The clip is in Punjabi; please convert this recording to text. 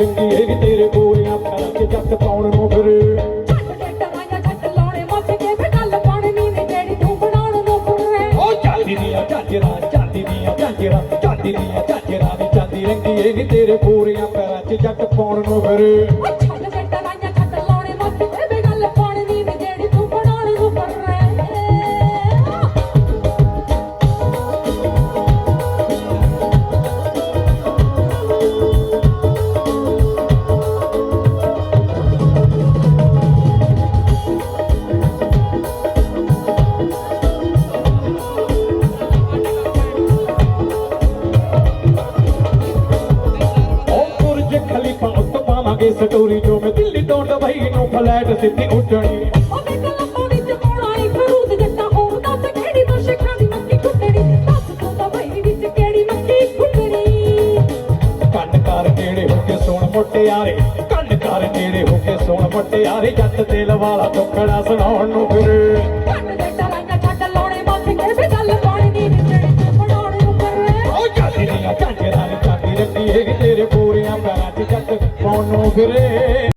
ਰੰਗੀ ਇਹ ਵੀ ਤੇਰੇ ਗੋਰੀਆਂ 'ਚ ਜੱਟ ਪਾਉਣ ਨੂੰ ਫਿਰੇ। ਵੇ ਚਾਂਦੀ ਦੀਆਂ ਝਾਂਜਰਾਂ ਝਾਂਜਰਾਂ ਚਾਂਦੀ ਦੀਆਂ ਝਾਂਜਰਾਂ ਨੀ ਵੀ ਤੇਰੇ ਗੋਰੀਆਂ ਪੈਰਾਂ 'ਚ ਜੱਟ ਪਾਉਣ ਨੂੰ ਫਿਰੇ। ਖਲੀਫਾ ਉੱਤ ਪਾਵਾਂਗੇ ਸਟੋਰੀ ਜੋ ਮੈਂ ਦਿੱਲੀ ਤੋਂ ਦੁਬਈ ਨੂੰ ਫਲੈਟ ਸਿੱਧੀ ਉੱਡਣੀ ਕਿਹੜੀ ਕਿਹੜੀ ਮੁਟਿਆਰੇ ਕੰਨ ਕਰ ਨੇੜੇ ਹੋ ਕੇ ਸੁਣ ਮੁਟਿਆਰੇ ਜੱਟ ਦਿਲ ਵਾਲਾ ਟੁਕੜਾ ਸੁਣਾਉਣ ਨੂੰ ਫਿਰੇ। ਦੀਆਂ ਝਾਂਜਰਾਂ ਤੇਰੇ ਪੂਰੀਆਂ ਪੈਰਾਂ 'ਚ ਜੱਟ ਪਾਉਣ ਨੂੰ ਫਿਰੇ?